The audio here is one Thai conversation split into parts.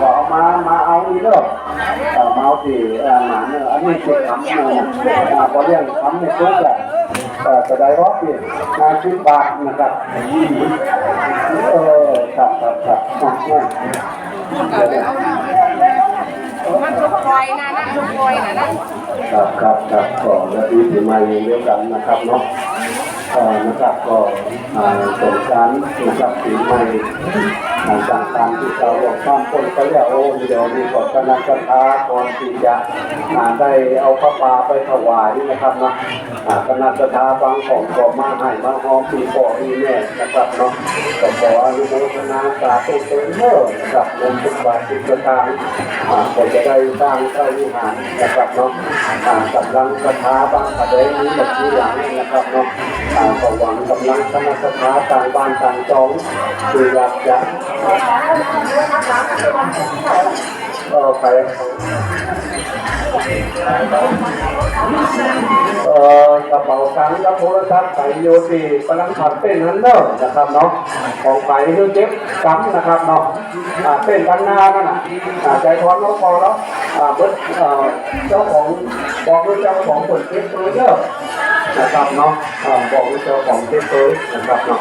ขอเอามามาเอาอีเด้อเอ่อมาเอาที่อ่อหนาเนื้ออันนี้คือทำเนื้ออ่าพอเรื่องทำในซุปแหละเอ่ได้รอบที่งานชิ้นบาทนะครับเออครับครับครับอะอะเดี๋ยวมันทุกคอยนะนั่นทุกคอยนะนั่นครับครับครับก็และที่ถึงมาอย่างเดียวกันนะครับเนาะ นะครับก็อ่าสงกรารนะครับปีใหม่อ่าต่างๆที่เราบอกข้ามคนก็เรียกโอ้เดี๋ยวนี้ก่อนคณะกรรมกาก่อนที่จะอ่าได้เอาพระปาไปถวายนะครับเนาะอ่าคณะกรรมกาบางของก็มาให้มาหอมปีก่อนี่แน่นะครับเนาะก็ขออนุโมทนาสาธุเต็มเมื่อนะครับรวมทุกบาททุกสตางค์ก็จะได้สร้างพระวิหารนะครับเนาะกำลังศรัทธาบางประเด็นนี้แบบนี้อย่างนี้นะครับเนาะอ่าก็หวังกำลังคณะศรัทธาต่างบ้านต่างจองคืออยากจะก็ไปเอ่อกระเป๋าตังค์กับโทรศัพท์ใส่โยตีกำลังถัดเต้นฮันเนอร์นะครับเนาะของไปคือเจ็บกั๊มนะครับเนาะเต้นกันหน้านั่นน่ะใจทอนน้องพอแล้วอ่าเบิดเอ่อเจ้าของบอกด้วยเจ้าของผลเจ็บปืนเด้อ นะครับเนาะบอกด้วยเจ้าของเจ็บปืนนะครับเนาะ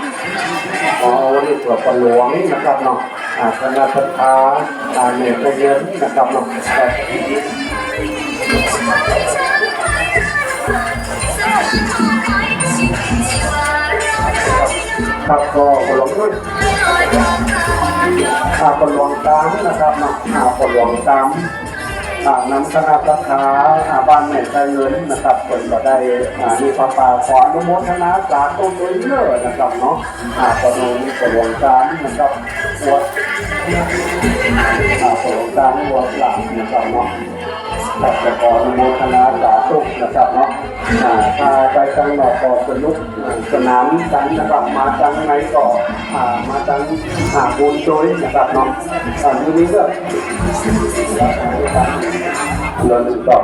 อ๋อวันนี้เผื่อปหลวงนะครับเนาะอ่าคณะสัทธาอ่าเนี่ยก็เยอะนะครับเนาะครับก็ผลลงด้วยอาผลลวงตามนะครับเนาะอาผลลวงตาม อ่านำคณะสักขาอาบ้านแม่ใจเงินนะครับผลก็ได้อ่ามีพระป่าขออนุโมทนาสาธุด้วยเลิศนะครับเนาะอาผลลงผลลวงตามนะครับวัดอาผลลวงตามวัดหลังนะครับเนาะครับจะขออนุโมทนาสาธุนะครับเนาะอ่าถ้าไปทางนอกก็สนุกสนามกันนะครับมาทางไหนก็อ่ามาทางอ่าบุญโดยนะครับเนาะอ่าทีนี้ก็ เดินต่อ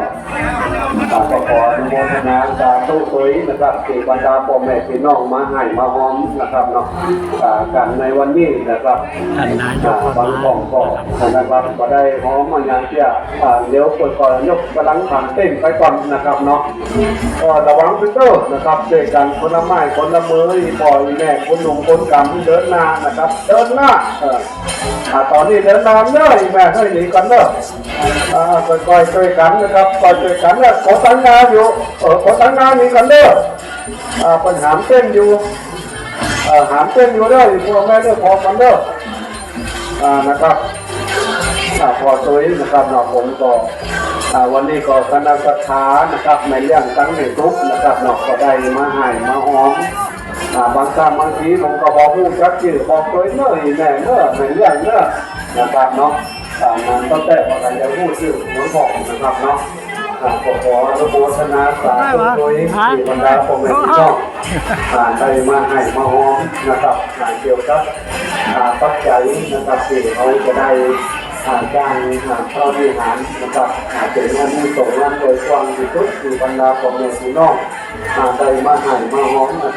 อ่าก็ขออนุโมทนาสา ธุโดยนะครับที่บรรดาพ่อแม่พี่น้องมาให้มาหอมนะครับเนาะอ่ากันในวันนี้นะครับท่านนายกบางของก็นะครับก็ได้หอมมันอย่างเที่ยอ่าเดี๋ยวกดก่อนยกกำลังผ่านเต้นไปก่อนนะครับเนาะก็ระวังพิเตอร์นะครับเจอกันคนละไม้คนละมือปล่อยแม่คนหนุ่มคนกำเดินหน้านะครับ เดินหน้าเอออ่าตอนนี้เดินหน้าเนอะแม่ให้หนีกันเนอะอ่าค่อยๆช่วยกันนะครับค่อยช่วยกันเนี่ยขอตั้งงานอยู่เออขอตั้งงานนี้กันเด้อปัญหาเต้นอยู่หามเต้นอยู่เด้อพวกแม่เด้อพอกันเด้อนะครับพอตัวนี้นะครับเนาะผมก็วันนี้ก็คณะสัทธานะครับในเรื่องตั้งในทุกนะครับเนาะก็ได้มาให้มาหอมอ่าบางครั้งบางทีผมก็บอกผู้จักชื่อบอกตัวเนอะอีแม่เนอะในเรื่องเนอะนะครับเนาะมันต้องแต่ว่ากันจะพูดชื่อหัวบอกนะครับเนาะ ขอขออนุโมทนาสาธุโดยที่บรรดาพ่อแม่พี่น้องอ่าได้มาให้มาหอมนะครับอ่าเกี่ยวกับอ่าปัจจัยนะครับที่เขาจะได้อ่าจ้างอ่าเข้าบริหารนะครับอ่าเป็นงานที่ส่งงานโดยความที่สุดคือบรรดาพ่อแม่พี่น้องอ่าได้มาให้มาหอมนะครับ